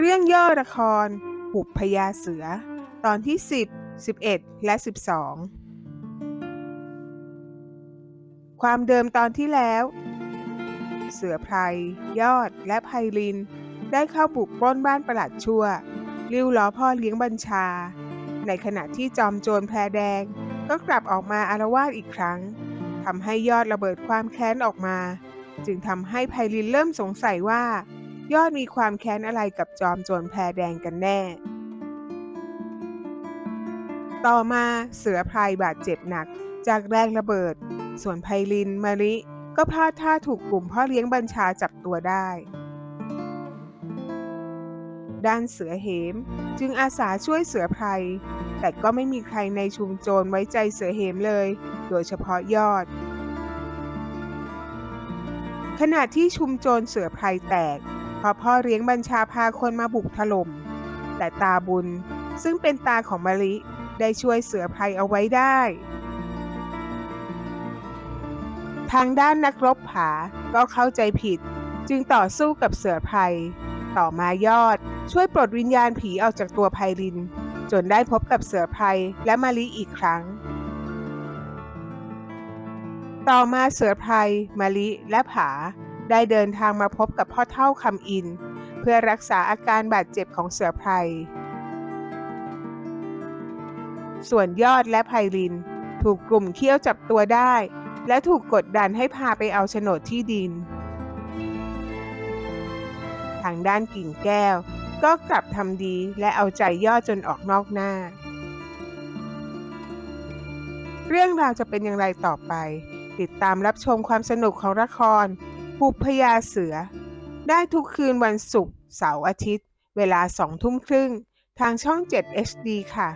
เรื่องย่อละคร หุบพญาเสือ ตอนที่ 10 11 และ 12 ความเดิมตอนที่แล้ว เสือไพรยอดและไพลิน ได้เข้าบุกปล้นบ้านประหลัดชั่ว ริ้วล้อพ่อเลี้ยงบัญชา ในขณะที่จอมโจรแพรแดง ก็กลับออกมาอารวาสอีกครั้งทำให้ยอดระเบิดความแค้นออกมา จึงทำให้ไพลินเริ่มสงสัยว่า ยอดมีความแค้นอะไรกับจอมโจรแพรแดงกันแน่ ต่อมาเสือพรายบาดเจ็บหนักจากแรงระเบิด ส่วนไพลินมาริก็พลาดท่าถูกกลุ่มพ่อเลี้ยงบัญชาจับตัวได้ ด้านเสือเหมจึงอาสาช่วยเสือไพรแต่ก็ไม่มีใครในชุมโจรไว้ใจเสือเหมเลย โดยเฉพาะยอด ขณะที่ชุมโจรเสือไพรแตก พราะพ่อเลี้ยงบัญชาพาคนมาบุกถล่ม แต่ตาบุญซึ่งเป็นตาของมะลิได้ช่วยเสือไพรเอาไว้ได้ ทางด้านนักรบผาก็เข้าใจผิด จึงต่อสู้กับเสือไพรต่อมายอดช่วยปลดวิญญาณผีออกจากตัวไพลิน จนได้พบกับเสือไพรและมะลิอีกครั้ง ต่อมาเสือไพรมะลิและผา ได้เดินทางมาพบกับพ่อเท่าคำอิน เพื่อรักษาอาการบาดเจ็บของเสือไพร ส่วนยอดและไพลิน ถูกกลุ่มเขี้ยวจับตัวได้ และถูกกดดันให้พาไปเอาโฉนดที่ดิน ทางด้านกิ่งแก้ว ก็กลับทำดีและเอาใจยอดจนออกนอกหน้า เรื่องราวจะเป็นอย่างไรต่อไป ติดตามรับชมความสนุกของละคร บุพยาเสือ ได้ทุกคืนวันศุกร์เสาร์อาทิตย์ เวลาสองทุ่มครึ่ง ทางช่อง 7 HD ค่ะ